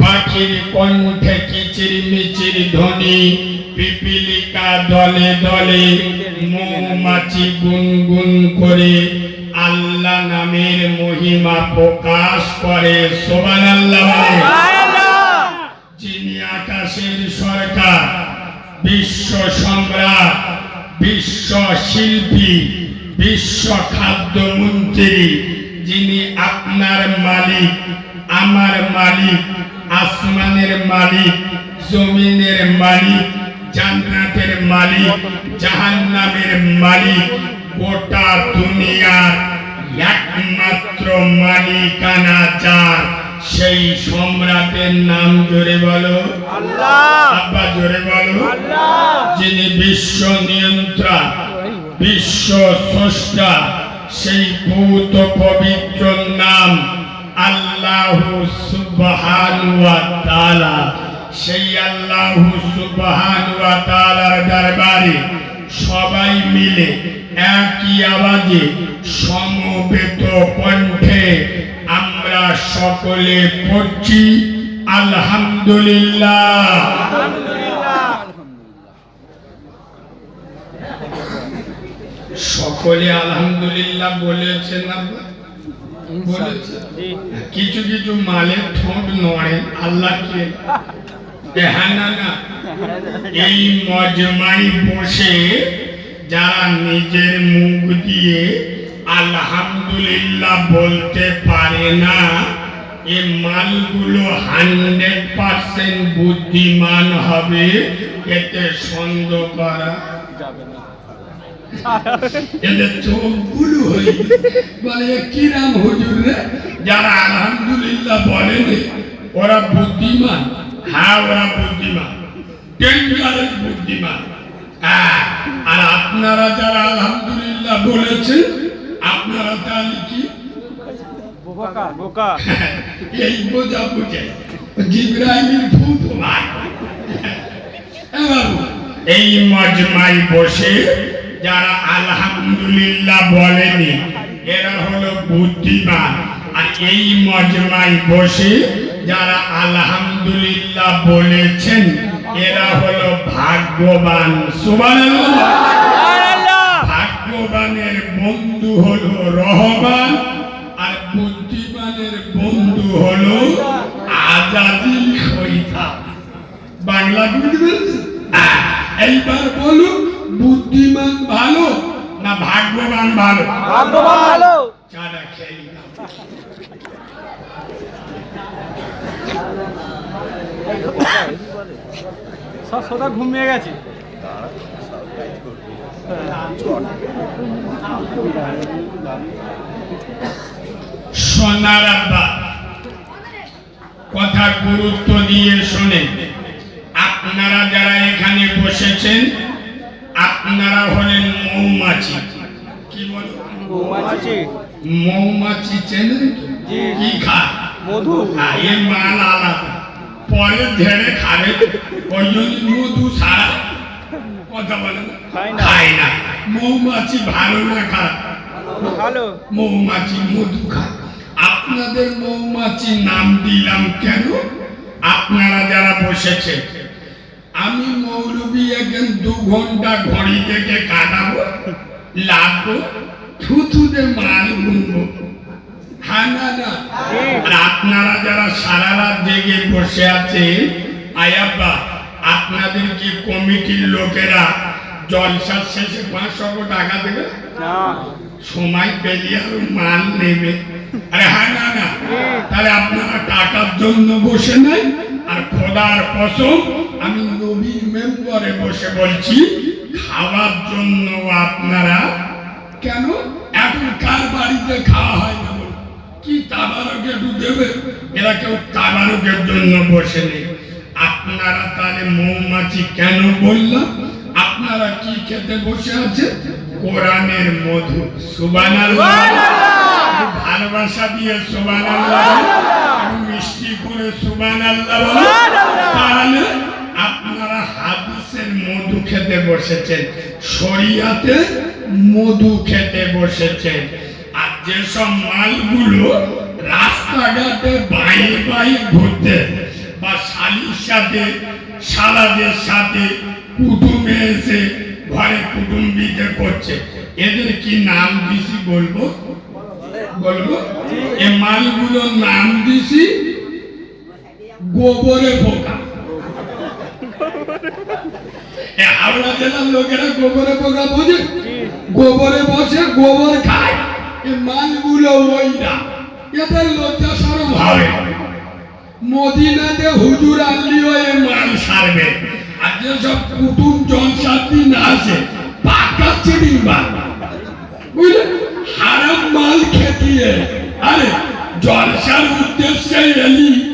পাখির কণ্ঠে কিচির মিচির ধ্বনি, পিপিলিকা দলে দলে মৌমাছি গুনগুন করে আল্লাহ নামের মহিমা প্রকাশ করে সোবান আল্লাহ যিনি আকাশের সরকার, বিশ্ব সম্রাট, বিশ্ব শিল্পী, বিশ্ব খাদ্য মন্ত্রী যিনি আপনার মালিক আমার মালিক আসমানের মালিক জমিনের মালিক জান্নাতের মালিক জাহান্নামের মালিক গোটা দুনিয়ার একমাত্র মালিকানা যার। সেই সম্রাটের নাম জোরে বলো। আব্বা জোরে বলো। যিনি বিশ্ব নিয়ন্ত্রণ বিশ্ব স্রষ্টা সেই ভূত পবিত্র নাম আল্লাহ তাআলা। সেই আল্লাহ তাআলার দরবারে সবাই মিলে একই আওয়াজে সমবেত কণ্ঠে আমরা সকলে পড়ছি, আলহামদুলিল্লাহ। সকলে আলহামদুলিল্লাহ বলেছেন বলেছে কিছু কিছু মালের ঠোঁট নড়ে আল্লাহ কে না না এই মজমাই বসে যারা নিজের মুখ দিয়ে আলহামদুলিল্লাহ বলতে পারে না, এ মালগুলো হান্ড্রেড পার্সেন্ট বুদ্ধিমান হবে, এতে সন্দেহ করা এদের হয়ে বলে কি নাম হুজুর রে? যারা আলহামদুলিল্লাহ বলেন ওরা বুদ্ধিমান। হ্যাঁ ওরা বুদ্ধিমান। ডেঞ্জারাস বুদ্ধিমান। আর আপনারা যারা আলহামদুলিল্লাহ বলেছেন আপনারা তাহলে কি? এই বোঝা বুঝে। জিব্রাইলের ভূত এই মজমাই বসে যারা আলহামদুলিল্লাহ বলেনি, এরা হলো বুদ্ধিমান। আর এই মজমাই বসে যারা আলহামদুলিল্লাহ বলেছেন, এরা হলো ভাগ্যবান। ভাগ্যবানের বন্ধু হলো রহমান, আর বুদ্ধিমানের বন্ধু হলো আজাদি খৈতা বাংলা বুঝতে পেরেছেন? এইবার বলুন। বুদ্ধিমান ভালো না ভাগ্যবান ভালো? ভাগ্যবান ভালো। চাটা খেয়ে সব সোদা ঘুমিয়ে গেছে। সোনার আব্বা কথা গুরুত্ব দিয়ে শোনেন। আপনারা যারা এখানে বসেছেন আপনারা হলেন মৌমাছি। কি বল? মৌমাছি। মৌমাছি চেনেন? কি খায় মধু। এর মাল আলাদা। পরে ঝেড়ে খাবে। ওই জন্য মধু সারা কথা বলে খায় না। খায় না। মৌমাছি ভালো না খারাপ? ভালো। মৌমাছি মধু খায়। আপনাদের মৌমাছি নাম দিলাম কেন? আপনারা যারা বসেছেন আমি মৌলবি একজন দু ঘণ্টা ঘড়ি থেকে কাটাবো লাগবো থুথুতে মাল গুনবো। হ্যাঁ না না? আর আপনারা যারা সারা রাত জেগে বসে আছেন আয়াব্বা আপনাদের কি কমিটির লোকেরা জলসার শেষে পাঁচশো টাকা দেবে? সময় পেরিয়ে আরও মাল নেবে। আরে হ্যাঁ না না? তাহলে আপনারা টাকার জন্য বসে নাই? আর খোদার কসম আমি নবীর মেম্বরে বসে বলছি খাওয়ার জন্য আপনারা কেন এখন কার বাড়িতে খাওয়া হয় না? কি তাবারকে একটু দেবে এরা কেউ তাবারকের জন্য বসে নেই। আপনারা তাহলে মৌমাছি কেন বললাম? আপনারা কি খেতে বসে আছে কোরআনের মধু। একটু ভালোবাসা দিয়ে সুবহানাল্লাহ। একটু তাহলে আপনারা হাদিসের মধু খেতে বসেছেন শরিয়াতে মধু খেতে বসেছেন। আর যেসব মালগুলো রাস্তাঘাটে বাইরে বাইরে ঘুরতে বা শালির সাথে সালাদের সাথে কুটুমে এসে ঘরে কুটুম্বিকে করছে এদের কি নাম দিছি বলব? বলব? এ মালগুলোর নাম দিছি গোবরে পোকা লোকেরা গোবরে বোঝে? গোবরে বসে গোবর খায়। ওই না। এদের লজ্জা সরম হবে। মদিনাতে হুজুর এ মাল সারবে। আর যেসব কুটুম জনসাথী না আসে পাকা বুঝলে? হারাম মাল খেতিয়ে। আরে, জলসার উদ্দেশ্যে এলি।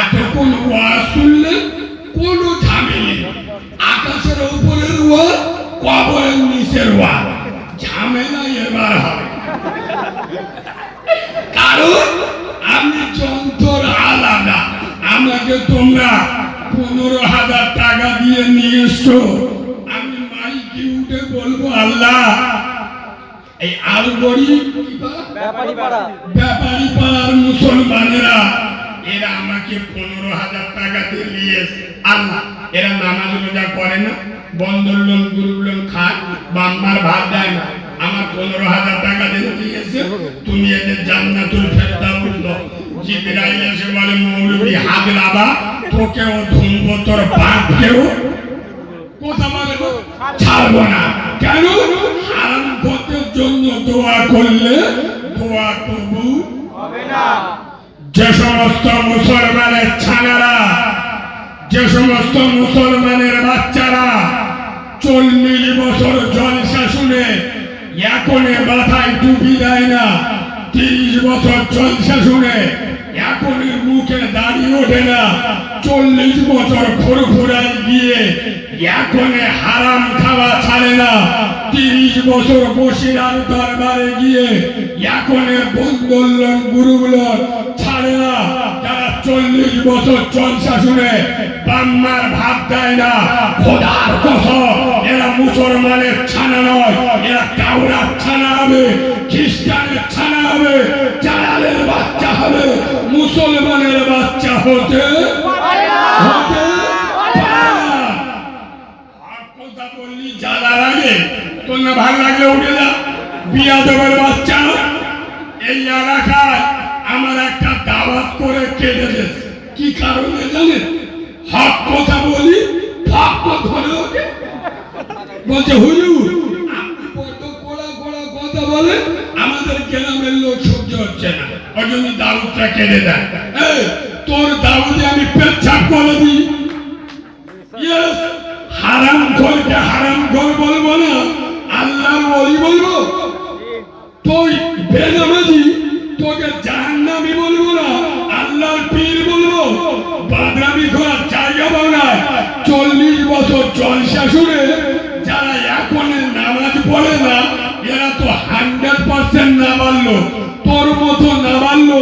এতক্ষণ ওয়াজ শুনলে? কোনো ঝামেলি। আকাশের উপরের কবরের নিচের ঝামেলা এবার হবে। কারণ আমি যন্ত্র আলাদা। আমাকে তোমরা পনেরো হাজার টাকা দিয়ে নিয়ে এসছো। আমি মাইকে উঠে বলব আল্লাহ এই আলগড়ি ব্যাপারী পাড়ার মুসলমানেরা এরা আমাকে পনেরো হাজার টাকা দিয়ে আল্লাহ, এরা নামাজ রোজা করে না বন্দর লোন গুরু লোন খায়, বাম্মার ভাত দেয় না। আমার পনেরো হাজার টাকা দিয়ে নিয়ে এসে তুমি এদের জান্নাতুল ফেরদাউস দাও। জিবরাইল এসে বলে, মৌলবী হাত লাবা তোকেও ধুনবো তোর বাপকেও কথা ছাড়বো না। কেন? হারাম পথের জন্য দোয়া করলে দোয়া কবুল হবে না। যে সমস্ত মুসলমানের ছানারা যে সমস্ত মুসলমানের বাচ্চারা চল্লিশ বছর জলসা শুনে এখনে মাথায় টুপি দেয় না, তিরিশ বছর জলসা শুনে এখনের মুখে দাঁড়িয়ে ওঠে না, চল্লিশ বছর ফুরফুরায় গিয়ে এখনে হারাম খাওয়া ছাড়ে না, তিরিশ বছর বসিরার দরবারে গিয়ে এখনে বন্দোলন গুরুগুলো ছাড়ে না যারা চল্লিশ বছর চলসা শুনে বাম্মার ভাব দেয় না। খোদার কসম, এরা মুসলমানের ছানা নয়, এরা কাউরার ছানা হবে, খ্রিস্টানের ছানা হবে, জালালের বাচ্চা হবে, মুসলমানের বাচ্চা হতে কথা ভালো বিয়া দেবের বাচ্চা। এই এলাকায় আমার একটা দাওয়াত করে কেটে কি কারণে জানেন হক কথা বলি হক ধরে বলছে, হুজুর কত কোড়া কোড়া কথা বলে, আমাদের গ্রামের লোক সহ্য হচ্ছে না। ওই জন্য দেয়। তোর দাউদে আমি পেচ্ছাপ করে দিই। হারাম ঘরকে হারাম ঘর বলব না। আল্লাহর ওলি বলব। তুই বেনামাজি জলসা শুনে যারা এখন নামাজ পড়ে না এরা তো হান্ড্রেড পার্সেন্ট না মানলো তোর মতো না মানলো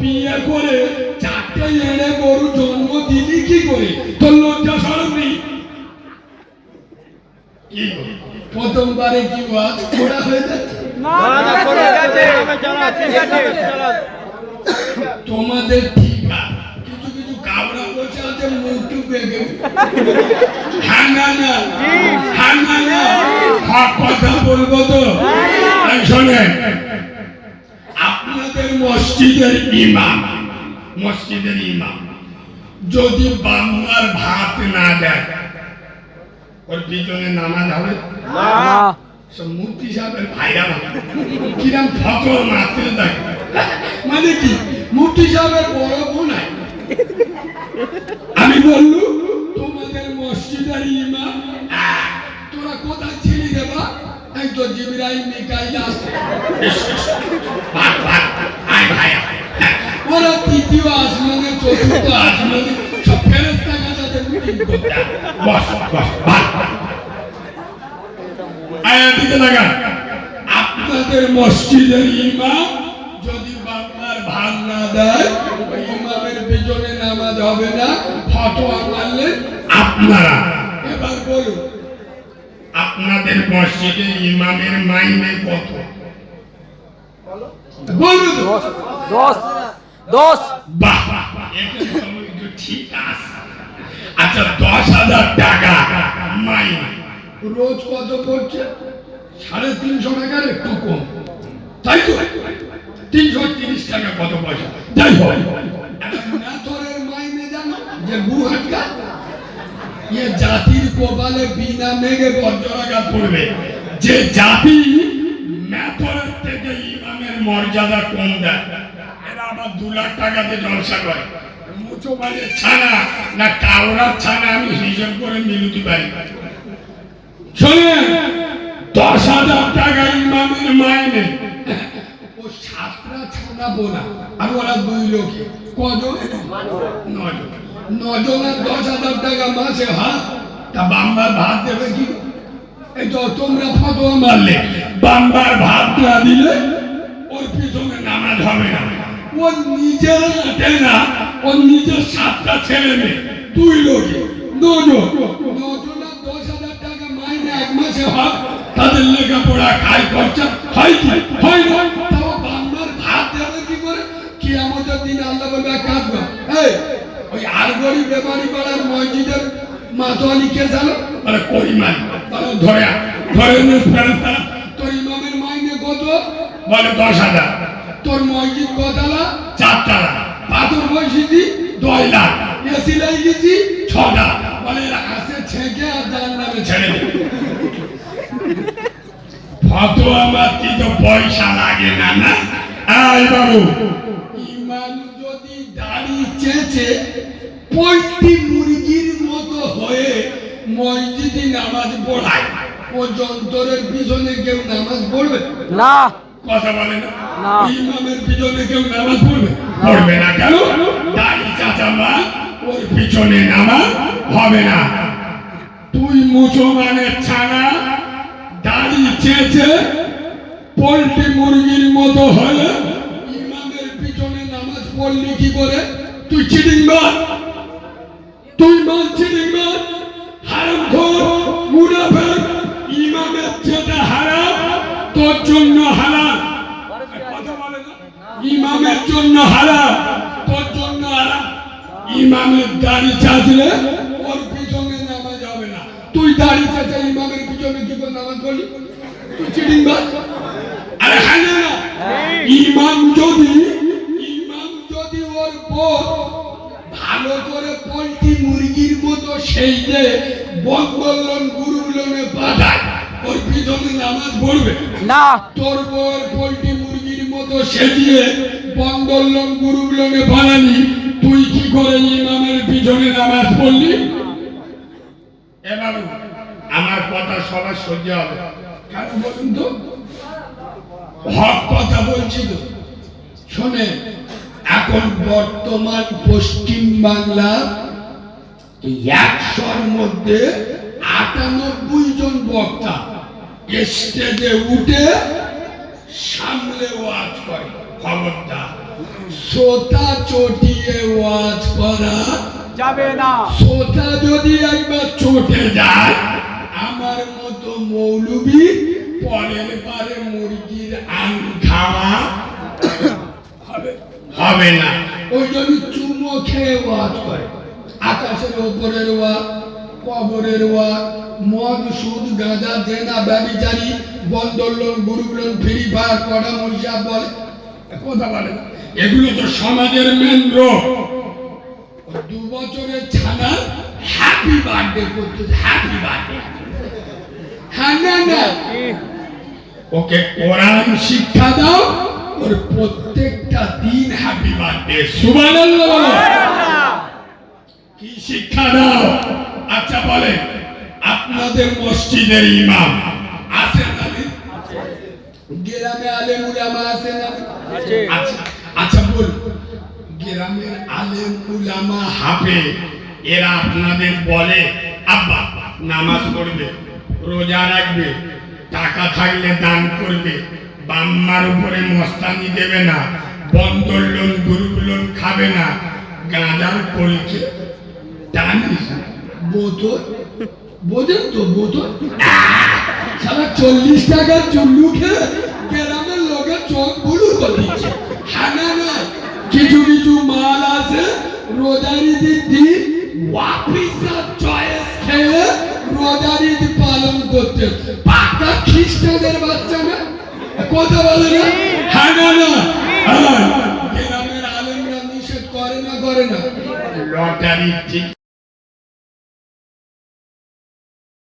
বিয়ে করে চারটে এনে গরু জন্ম দিলি কি করে? তোর লজ্জা সরম নেই? প্রথমবারে কি ওয়াজ করা হয়ে যাচ্ছে তোমাদের ঠিক বসে আছে মুখটু বেগে হ্যাঁ না না হ্যাঁ না না হক কথা বলব তো শোনেন আপনাদের মসজিদের ইমাম। মসজিদের ইমাম। যদি বাংলার ভাত না দেয়, ওর পিছনে নামাজ হবে। মূর্তি সাহেবের ভাইরা মানে কি? মূর্তি সাহেবের বড় বোন আমি বললু, তোমাদের মসজিদের ইমাম তোরা কোথায় ছিলি রে বা এই তো জিবরাইল ওরা তৃতীয় আসমানে, চতুর্থ আসমানে, সব। দিকে লাগান আপনাদের মসজিদের ইমাম যদি বাংলার ভাগ না দেয় ওই ইমামের পিছনে নামাজ হবে না ফতোয়া মানলে আপনারা। এবার বলুন। আপনাদের মসজিদে ইমামের মাইনে কত? বলুন। দশ দশ বাহ বাহ, বাহ, এটা তো একটু ঠিক আছে। আচ্ছা দশ হাজার টাকা মাইনে রোজ কত পড়ছে? সাড়ে তিনশো টাকার একটু কম। তাই তো? তিনশো তিরিশ টাকা কত পয়সা? যাই হোক। মাইনে যে গুহাটকা ইয়ে জাতির কপালে বিনা মেঘে বজ্রাঘাত পড়বে। যে জাতি মেথরের থেকে ইমামের মর্যাদা কম দেয়, এরা আবার দু লাখ টাকাতে জলসা করে। মুচো মানে ছানা না কাউরার ছানা, আমি হিসেব করে মিলুতে পারি। শোনেন, দশ হাজার টাকা ইমামের মাইনে ও সাতটা ছানা বোনা, আর ওরা দুই লোকে কজন? নজন নজন আর দশ হাজার টাকা মাসে হাত তা বাম্বার ভাত দেবে কি? এই তো তোমরা ফটোয়া মারলে, বাম্বার ভাত না দিলে ওর পিছনে নামাজ হবে না। ও নিজের হাতে না ও নিজের সাতটা ছেলে মেয়ে। দুই লোকে নজন নজন দশ হাজার টাকা মাইনে এক মাসে হয় তাদের লেখাপড়া খাই খরচা হয় কি? হয় না। তাও বাংলার ভাত দেবে কি করে? কি আমাদের দিন আল্লাহ বলবে কাজ কর। এই ওই আরগরি বেমারি পাড়ার মসজিদের মাতোয়ালি কে জানো করিমাই বলে ধরে। ধরে তোর ইমামের মাইনে কত? বলে দশ হাজার। তোর মসজিদ কতলা চারতলা পাথর বসেছি দশ লাখ। এসি লাগিয়েছি ছটা বলে আসে ছেঁকে আর যার নামে ছেড়ে দেবে ফতোয়া মারতে তো পয়সা লাগে না না? এই বাবু। দাড়ি চেঁচে পোল্ট্রি মুরগির মতো হয়ে মসজিদে নামাজ পড়ায়। ও যন্ত্রের পিছনে কেউ নামাজ পড়বে? না। কথা বলে না। ইমামের পিছনে কেউ নামাজ পড়বে? পড়বে না কেন? দাড়ি চাচামা ওর পিছনে নামাজ হবে না। তুই মুসলমানের ছানা দাড়ি চেয়েছে পোল্ট্রি মুরগির মতো হয়ে নামাজ কি করে? তুই চিটিং মার তুই মার চিটিং মার হারাম খোর মুনাফেক। ইমামের যেটা হারাম তোর জন্য হারাম বলে ইমামের জন্য হারাম তোর জন্য হারাম। ইমামের দাড়ি চাচলে ওর পিছনে নামাজ হবে না। তুই দাড়ি চাচা ইমামের পিছনে কি করে নামাজ পড়লি? তুই চিটিং মার আরে হ্যাঁ না। না ইমাম যদি ভালো করে পোল্ট্রি মুরগির মতো সেই যে বকবল্লন গুরুগুলনে পাঠায় ওর পিছনে নামাজ পড়বে। না। তোর বউর পোল্ট্রি মুরগির মতো সেজিয়ে বন্দোলন গুরুগুলনে বানালি তুই কি করে ইমামের পিছনে নামাজ পড়লি? এবার আমার কথা সবার সহ্য হবে। কেন বলুন তো? হক কথা বলছি তো। শোনে এখন বর্তমান পশ্চিম বাংলা একশোর মধ্যে আটানব্বই জন বক্তা স্টেজে উঠে সামলে ওয়াজ করে খবরটা শ্রোতা চটিয়ে ওয়াজ করা। যাবে না। শ্রোতা যদি একবার চটে যায় আমার মতো মৌলবি পরের বারে মুরগির আং খাওয়া হবে। হবে না। ওই জন্য চুমো খেয়ে ওয়াজ করে। আকাশের ওপরের ওয়া কবরের ওয়া মদ সুদ গাঁজা জেনা ব্যবিচারী বন্দোলন গুরুগুলন ফ্রি ফায়ার কড়া বলে। কথা বলে এগুলো তো সমাজের মেন রোগ। দু বছরের ছানা হ্যাপি বার্থডে করতে হ্যাপি বার্থডে হ্যাঁ না না। ওকে কোরআন শিক্ষা দাও ওর প্রত্যেকটা দিন হ্যাপি বার্থডে সুবহানাল্লাহ কি শিক্ষা দাও? আচ্ছা বলে আপনাদের মসজিদের ইমাম আছেন গ্রামে আলেম উলামা আছেন না আছে। আচ্ছা আচ্ছা বল গ্রামের আলেম উলামা হাফে এরা আপনাদের বলে আব্বা নামাজ পড়বে রোজা রাখবে টাকা থাকলে দান করবে বাম্মার উপরে মস্তানি দেবে না, বন্দর লোন, গ্রুপ লোন খাবে না। গাঁজার কলছে টানিস। বোতল? বোঝেন তো বোতল? সারা চল্লিশ টাকার চুল্লু খেয়ে গ্রামের লোকের চোখ বুলু করে হ্যাঁ না, কিছু কিছু মাল আছে রোজারি দিদি ওয়াফিসার চয়েস খেয়ে রোজারি পালন করতে। পাকা খ্রিস্টানদের বাচ্চা না? কথা বলে না হ্যাঁ না না হ্যাঁ। নামের আলেমরা নিষেধ করে না করে না লটারি ঠিক